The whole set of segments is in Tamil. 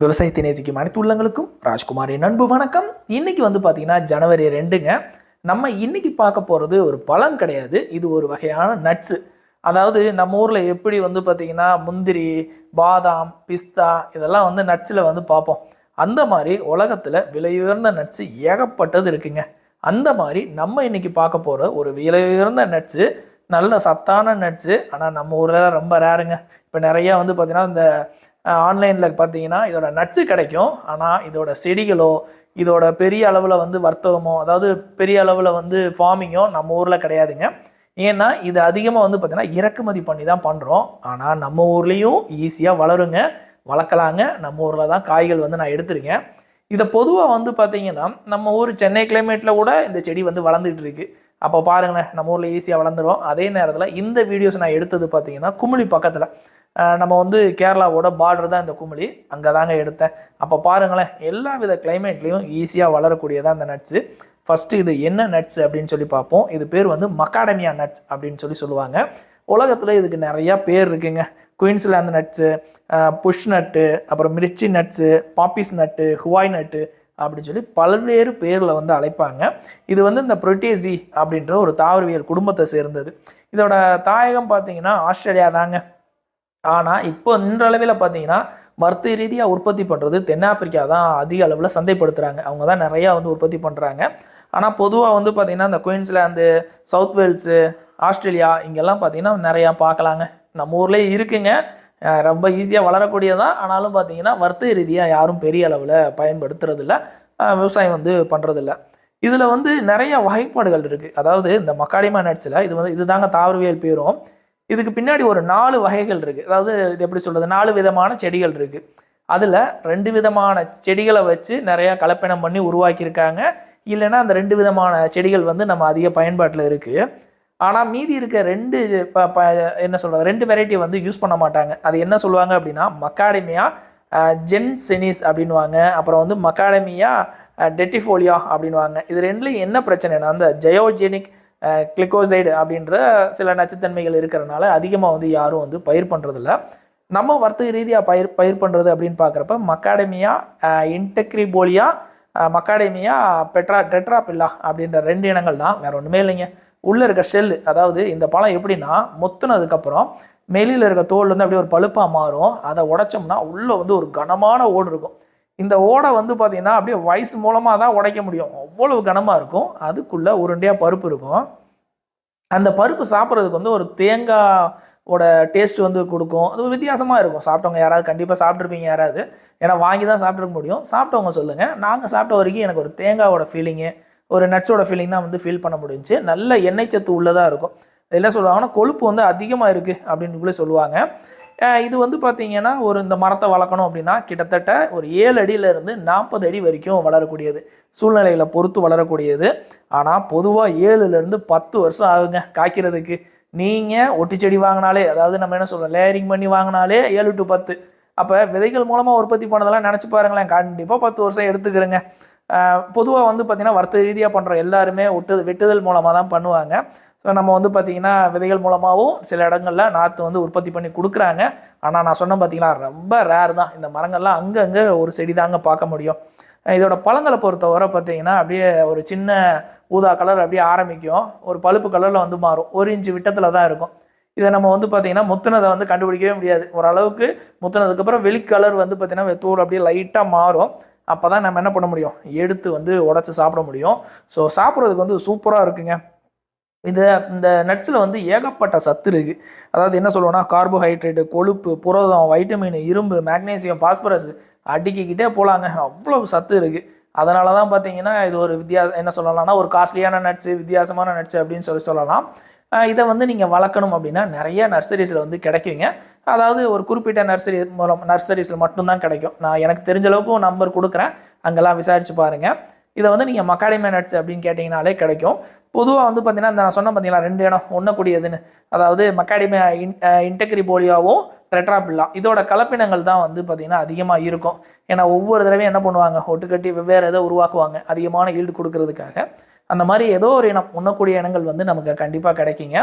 விவசாயத்தை நேசிக்கும் அனைத்து உள்ளங்களுக்கும் ராஜ்குமாரின் அன்பு வணக்கம். இன்னைக்கு வந்து பார்த்தீங்கன்னா ஜனவரி ரெண்டுங்க. நம்ம இன்னைக்கு பார்க்க போகிறது ஒரு பழம் கிடையாது. இது ஒரு வகையான நட்ஸு அதாவது நம்ம ஊரில் எப்படி வந்து பார்த்தீங்கன்னா முந்திரி பாதாம் பிஸ்தா இதெல்லாம் வந்து நட்ஸில் வந்து பார்ப்போம். அந்த மாதிரி உலகத்தில் விலையுயர்ந்த நட்ஸு ஏகப்பட்டது இருக்குங்க. அந்த மாதிரி நம்ம இன்னைக்கு பார்க்க போகிற ஒரு விலையுயர்ந்த நட்ஸு நல்ல சத்தான நட்ஸு ஆனால் நம்ம ஊரில் ரொம்ப ரேருங்க இப்போ நிறையா வந்து பார்த்தீங்கன்னா இந்த ஆன்லைனில் பார்த்தீங்கன்னா இதோட நட்ஸு கிடைக்கும். ஆனால் இதோட செடிகளோ இதோட பெரிய அளவில் வந்து வர்த்தகமோ அதாவது பெரிய அளவில் வந்து ஃபார்மிங்கோ நம்ம ஊரில் கிடையாதுங்க. ஏன்னா இது அதிகமாக வந்து பார்த்தீங்கன்னா இறக்குமதி பண்ணி தான் பண்ணுறோம் ஆனால் நம்ம ஊர்லேயும் ஈஸியாக வளருங்க வளர்க்கலாங்க. நம்ம ஊரில் தான் காய்கள் வந்து நான் எடுத்திருக்கேன். இதை பொதுவாக வந்து பார்த்திங்கன்னா நம்ம ஊர் சென்னை கிளைமேட்டில் கூட இந்த செடி வந்து வளர்ந்துட்டு இருக்கு. அப்போ பாருங்களேன் நம்ம ஊரில் ஈஸியாக வளர்ந்துரும். அதே நேரத்தில் இந்த வீடியோஸ் நான் எடுத்தது பார்த்தீங்கன்னா குமிழி பக்கத்தில். நம்ம வந்து கேரளாவோட பார்டர் தான் இந்த குமிழி. அங்கே தாங்க எடுத்தேன். அப்போ பாருங்களேன் எல்லா வித கிளைமேட்லேயும் ஈஸியாக வளரக்கூடியதான் இந்த நட்ஸு ஃபஸ்ட்டு இது என்ன நட்ஸ் அப்படின்னு சொல்லி பார்ப்போம். இது பேர் வந்து மக்காடமியா நட்ஸ் அப்படின்னு சொல்லி சொல்லுவாங்க. உலகத்தில் இதுக்கு நிறையா பேர் இருக்குங்க. குயின்ஸ்லாந்து நட்ஸு புஷ் நட்டு அப்புறம் மிர்ச்சி நட்ஸு பாப்பிஸ் நட்டு ஹுவாய் நட்டு அப்படின்னு சொல்லி பல்வேறு பேரில் வந்து அழைப்பாங்க. இது வந்து இந்த புரொட்டேசி அப்படின்ற ஒரு தாவரவியல் குடும்பத்தை சேர்ந்தது. இதோட தாயகம் பார்த்தீங்கன்னா ஆஸ்திரேலியா தாங்க ஆனால் இப்போ இன்றளவில் பார்த்தீங்கன்னா மருத்துவ ரீதியாக உற்பத்தி பண்ணுறது தென்னாப்பிரிக்கா தான் அதிக அளவில் சந்தைப்படுத்துகிறாங்க அவங்க தான் நிறையா வந்து உற்பத்தி பண்ணுறாங்க ஆனால் பொதுவாக வந்து பார்த்திங்கன்னா இந்த குயின்ஸ்லாந்து சவுத் வேல்ஸு ஆஸ்திரேலியா இங்கெல்லாம் பார்த்தீங்கன்னா நிறையா பார்க்கலாங்க நம்ம ஊர்லேயே இருக்குங்க. ரொம்ப ஈஸியாக வளரக்கூடியதான் ஆனாலும் பார்த்தீங்கன்னா வர்த்தக ரீதியாக யாரும் பெரிய அளவில் பயன்படுத்துறதில்ல. விவசாயம் வந்து பண்ணுறதில்ல இதில் வந்து நிறைய வகைப்பாடுகள் இருக்குது அதாவது இந்த மக்காடிமா நட்ஸில் இது வந்து இதுதாங்க தாவரவியல் பேரும். இதுக்கு பின்னாடி ஒரு நாலு வகைகள் இருக்குது அதாவது இது எப்படி சொல்கிறது நாலு விதமான செடிகள் இருக்குது அதில் ரெண்டு விதமான செடிகளை வச்சு நிறையா கலப்பினம் பண்ணி உருவாக்கியிருக்காங்க. இல்லைன்னா அந்த ரெண்டு விதமான செடிகள் வந்து நம்ம அதிக பயன்பாட்டில் இருக்குது ஆனால் மீதி இருக்க ரெண்டு ப ப என்ன சொல்கிறது ரெண்டு வெரைட்டி வந்து யூஸ் பண்ண மாட்டாங்க. அது என்ன சொல்லுவாங்க அப்படின்னா மக்காடமியா ஜென் செனிஸ் அப்படின்வாங்க அப்புறம் வந்து மக்காடமியா டெட்டிஃபோலியா அப்படின்வாங்க இது ரெண்டுலையும் என்ன பிரச்சனைனா அந்த ஜெயோஜெனிக் கிளிக்கோசைடு அப்படின்ற சில நச்சுத்தன்மைகள் இருக்கிறனால அதிகமாக வந்து யாரும் வந்து பயிர் பண்ணுறதில்ல நம்ம வர்த்தக ரீதியாக பயிர் பயிர் பண்ணுறது அப்படின்னு பார்க்குறப்ப macadamia integrifolia macadamia tetra tetraphylla அப்படின்ற ரெண்டு இனங்கள் தான். வேற ஒன்றுமே இல்லைங்க. உள்ளே இருக்க செல்லு அதாவது இந்த பழம் எப்படின்னா மொத்துனதுக்கப்புறம் மேலில் இருக்க தோல் வந்து அப்படியே ஒரு பழுப்பாக மாறும். அதை உடைச்சோம்னா உள்ளே வந்து ஒரு கனமான ஓடு இருக்கும். இந்த ஓடை வந்து பார்த்தீங்கன்னா அப்படியே வயசு மூலமாக தான் உடைக்க முடியும். அவ்வளவு கனமாக இருக்கும். அதுக்குள்ளே உருண்டையாக பருப்பு இருக்கும். அந்த பருப்பு சாப்பிட்றதுக்கு வந்து ஒரு தேங்காயோட டேஸ்ட் வந்து கொடுக்கும். அது ஒரு வித்தியாசமாக இருக்கும். சாப்பிட்டவங்க யாராவது கண்டிப்பாக சாப்பிட்ருப்பீங்க யாராவது. ஏன்னா வாங்கி தான் சாப்பிட்ருக்க முடியும். சாப்பிட்டவங்க சொல்லுங்கள் நாங்கள் சாப்பிட்ட வரைக்கும் எனக்கு ஒரு தேங்காயோட ஃபீலிங்கு ஒரு நட்ஸோட ஃபீலிங் தான் வந்து ஃபீல் பண்ண முடிஞ்சு நல்ல எண்ணெய் சத்து உள்ளதாக இருக்கும். என்ன சொல்லுவாங்கன்னா கொழுப்பு வந்து அதிகமாக இருக்குது அப்படின்னு கூட சொல்லுவாங்க. இது வந்து பார்த்தீங்கன்னா ஒரு இந்த மரத்தை வளர்க்கணும் அப்படின்னா கிட்டத்தட்ட ஒரு ஏழு அடியிலேருந்து நாற்பது அடி வரைக்கும் வளரக்கூடியது. சூழ்நிலைகளை பொறுத்து வளரக்கூடியது. ஆனால் பொதுவாக ஏழுலேருந்து பத்து வருஷம் ஆகுங்க காய்க்கிறதுக்கு. நீங்கள் ஒட்டி செடி வாங்கினாலே அதாவது நம்ம என்ன சொல்கிறோம் லேயரிங் பண்ணி வாங்கினாலே ஏழு டு பத்து. அப்போ விதைகள் மூலமாக உற்பத்தி பண்ணதெல்லாம் நினச்சி பாருங்களேன் கண்டிப்பாக பத்து வருஷம் எடுத்துக்கிறேங்க. பொதுவாக வந்து பார்த்திங்கன்னா வர்த்தக ரீதியாக பண்ணுற எல்லாருமே ஒட்டு வெட்டுதல் மூலமாக தான் பண்ணுவாங்க. ஸோ நம்ம வந்து பார்த்திங்கன்னா விதைகள் மூலமாகவும் சில இடங்களில் நாற்று வந்து உற்பத்தி பண்ணி கொடுக்குறாங்க. ஆனால் நான் சொன்னேன் பார்த்திங்கன்னா ரொம்ப ரேர் தான். இந்த மரங்கள்லாம் அங்கங்கே ஒரு செடி தாங்க பார்க்க முடியும். இதோட பழங்களை பொறுத்தவரை பார்த்திங்கன்னா அப்படியே ஒரு சின்ன ஊதா கலர் அப்படியே ஆரம்பிக்கும். ஒரு பழுப்பு கலரில் வந்து மாறும். ஒரு இன்ச்சு விட்டத்தில் தான் இருக்கும். இதை நம்ம வந்து பார்த்திங்கன்னா முத்துனதை வந்து கண்டுபிடிக்கவே முடியாது. ஓரளவுக்கு முத்துனதுக்கப்புறம் வெளி கலர் வந்து பார்த்திங்கன்னா தூள் அப்படியே லைட்டாக மாறும். அப்போ தான் நம்ம என்ன பண்ண முடியும்? எடுத்து வந்து உடச்சி சாப்பிட முடியும். ஸோ சாப்பிட்றதுக்கு வந்து சூப்பராக இருக்குங்க. இந்த இந்த நட்ஸில் வந்து ஏகப்பட்ட சத்து இருக்குது அதாவது என்ன சொல்லுவோன்னா கார்போஹைட்ரேட்டு கொழுப்பு புரதம் வைட்டமின் இரும்பு மேக்னீசியம் பாஸ்பரஸ் அடிக்கிக்கிட்டே போகலாங்க அவ்வளோ சத்து இருக்குது அதனால தான் பார்த்தீங்கன்னா இது ஒரு வித்தியாசம் என்ன சொல்லலாம்னா ஒரு காஸ்ட்லியான நட்ஸு வித்தியாசமான நட்ஸு அப்படின்னு சொல்லி சொல்லலாம். இதை வந்து நீங்கள் வளர்க்கணும் அப்படின்னா நிறைய நர்சரிஸில் வந்து கிடைக்குங்க. அதாவது ஒரு குறிப்பிட்ட நர்சரி மூலம் நர்சரிஸில் மட்டும்தான் கிடைக்கும். நான் எனக்கு தெரிஞ்ச அளவுக்கு நம்பர் கொடுக்குறேன். அங்கெல்லாம் விசாரித்து பாருங்கள் இதை வந்து நீங்கள் மக்காடிமே நட்ஸ் அப்படின்னு கேட்டிங்கனாலே கிடைக்கும். பொதுவாக வந்து பார்த்தீங்கன்னா இந்த நான் சொன்ன பார்த்தீங்களா ரெண்டு இடம் ஒன்றக்கூடியதுன்னு அதாவது மக்காடிமே இன் இன்டெக்ரி போலியாவும் ட்ரெட்ராபில்லா இதோட கலப்பினங்கள் தான் வந்து பார்த்திங்கன்னா அதிகமாக இருக்கும். ஏன்னா ஒவ்வொரு தடவையும் என்ன பண்ணுவாங்க? ஒட்டுக்கட்டி வெவ்வேறு எதை உருவாக்குவாங்க அதிகமான ஈல்டு கொடுக்கறதுக்காக. அந்த மாதிரி ஏதோ ஒரு இனம் உண்ணக்கூடிய இனங்கள் வந்து நமக்கு கண்டிப்பாக கிடைக்குங்க.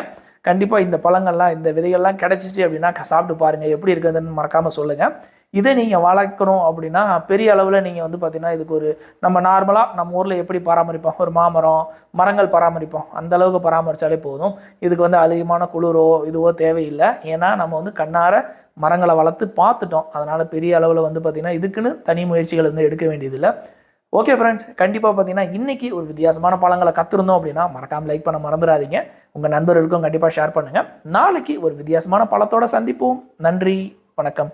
கண்டிப்பாக இந்த பழங்கள்லாம் இந்த விதைகள்லாம் கிடைச்சிச்சு அப்படின்னா சாப்பிட்டு பாருங்கள் எப்படி இருக்குதுன்னு மறக்காமல் சொல்லுங்கள் இதை நீங்கள் வளர்க்கணும் அப்படின்னா பெரிய அளவில் நீங்கள் வந்து பார்த்தீங்கன்னா இதுக்கு ஒரு நம்ம நார்மலாக நம்ம ஊரில் எப்படி பராமரிப்போம்? ஒரு மாமரம் மரங்கள் பராமரிப்போம். அந்த அளவுக்கு பராமரித்தாலே போதும். இதுக்கு வந்து அதிகமான குளிரோ இதுவோ தேவையில்லை. ஏன்னா நம்ம வந்து கண்ணார மரங்களை வளர்த்து பார்த்துட்டோம். அதனால் பெரிய அளவில் வந்து பார்த்திங்கன்னா இதுக்குன்னு தனி முயற்சிகள் வந்து எடுக்க வேண்டியதில்லை. ஓகே ஃப்ரெண்ட்ஸ் கண்டிப்பாக பார்த்தீங்கன்னா இன்றைக்கி ஒரு வித்தியாசமான பழங்களை கற்றுருந்தோம் அப்படின்னா மறக்காமல் லைக் பண்ண மறந்துடாதீங்க. உங்கள் நண்பர்களுக்கும் கண்டிப்பாக ஷேர் பண்ணுங்கள் நாளைக்கு ஒரு வித்தியாசமான பழத்தோட சந்திப்போம். நன்றி. வணக்கம்.